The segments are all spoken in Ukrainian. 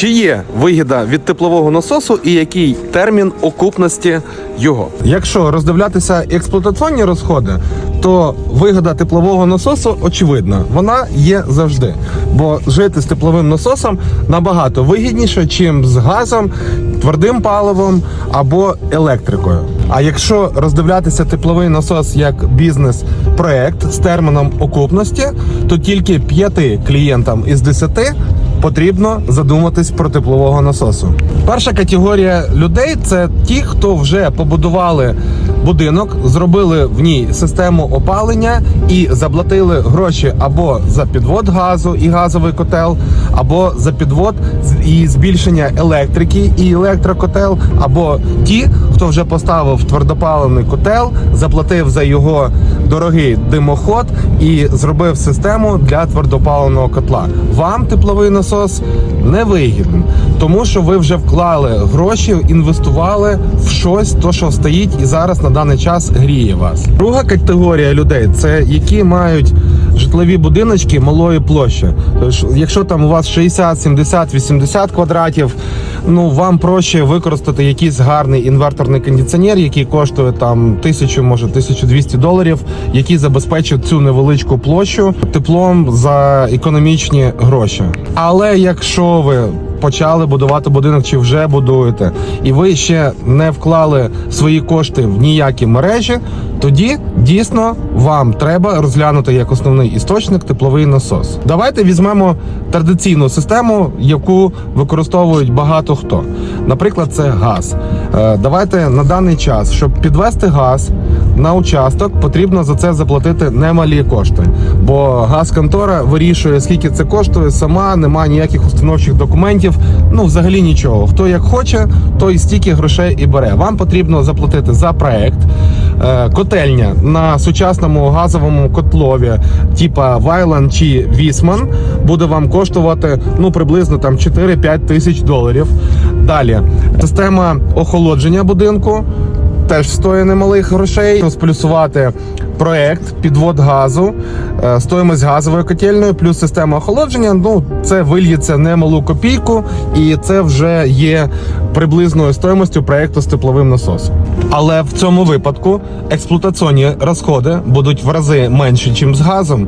Чи є вигіда від теплового насосу і який термін окупності його? Якщо роздивлятися експлуатаційні розходи, то вигода теплового насосу очевидна, вона є завжди. Бо жити з тепловим насосом набагато вигідніше, чим з газом, твердим паливом або електрикою. А якщо роздивлятися тепловий насос як бізнес-проект з терміном окупності, то тільки п'яти клієнтам із десяти потрібно задуматись про теплового насосу. Перша категорія людей це ті, хто вже побудували будинок, зробили в ній систему опалення і заплатили гроші або за підвод газу і газовий котел, або за підвод і збільшення електрики і електрокотел, або ті, хто вже поставив твердопаливний котел, заплатив за його дорогий димоход і зробив систему для твердопаливного котла. Вам тепловий насос не вигідний, тому що ви вже вклали гроші, інвестували в щось, то що стоїть і зараз на даний час гріє вас. Друга категорія людей це які мають житлові будиночки малої площі. Тож, Якщо там у вас 60, 70, 80 квадратів, ну вам проще використати якийсь гарний інверторний кондиціонер, який коштує там тисячу, може 1200 доларів, який забезпечить цю невеличку площу теплом за економічні гроші. Але якщо ви почали будувати будинок чи вже будуєте, і ви ще не вклали свої кошти в ніякі мережі, тоді дійсно вам треба розглянути як основний істочник тепловий насос. Давайте візьмемо традиційну систему, яку використовують багато хто. Наприклад, це газ. Е, Давайте на даний час, щоб підвести газ на участок, потрібно за це заплатити немалі кошти. Бо газконтора вирішує, скільки це коштує сама, немає ніяких установчих документів. Ну, взагалі нічого. Хто як хоче, той стільки грошей і бере. Вам потрібно заплатити за проект. Е, Котельня на сучасному газовому котлові, типа Вайлан чи Вісман, буде вам коштувати ну приблизно там 4-5 тисяч доларів. Далі система охолодження будинку теж стоїть немалих грошей. Розплюсувати проект, підвод газу, е, стоїмость газової котельної, плюс система охолодження. Ну це вильється немалу копійку, і це вже є приблизною стоїмостю проекту з тепловим насосом. Але в цьому випадку експлуатаційні розходи будуть в рази менші, ніж з газом.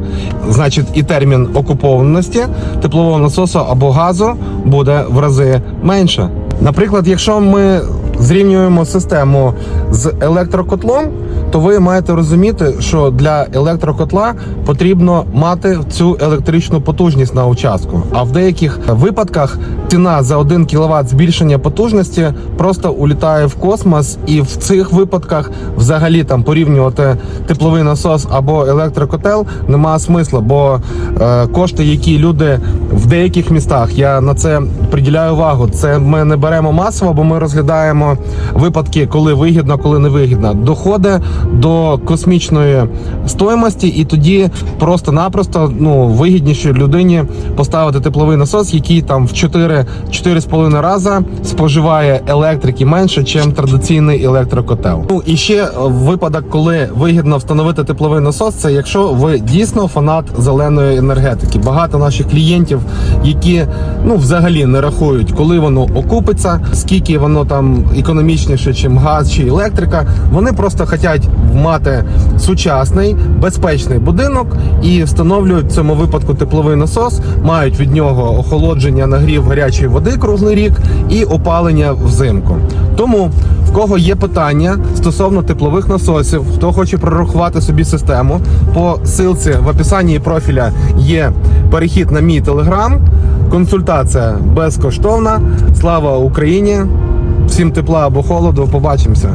Значить, і термін окупованості теплового насосу або газу буде в рази менше. Наприклад, якщо ми зрівнюємо систему з електрокотлом, то ви маєте розуміти, що для електрокотла потрібно мати цю електричну потужність на участку. А в деяких випадках ціна за 1 кВт збільшення потужності просто улітає в космос, і в цих випадках взагалі там порівнювати тепловий насос або електрокотел немає смисла, бо е, кошти, які люди в деяких містах, я на це приділяю увагу. Це ми не беремо масово, бо ми розглядаємо випадки, коли вигідно, коли не вигідно. Доходи до космічної стоїмості, і тоді просто-напросто ну вигідніше людині поставити тепловий насос, який там в 4 4,5 рази споживає електрики менше, ніж традиційний електрокотел. Ну і ще випадок, коли вигідно встановити тепловий насос, це якщо ви дійсно фанат зеленої енергетики. Багато наших клієнтів, які ну взагалі не рахують, коли воно окупиться, скільки воно там економічніше, ніж газ чи електрика. Вони просто хочуть мати сучасний безпечний будинок і встановлюють в цьому випадку тепловий насос, мають від нього охолодження, нагрів гарячої води круглий рік і опалення взимку. Тому в кого є питання стосовно теплових насосів, хто хоче прорахувати собі систему, по ссылці в описанні профіля є перехід на мій телеграм. Консультація безкоштовна. Слава Україні! Всім тепла або холоду. Побачимося.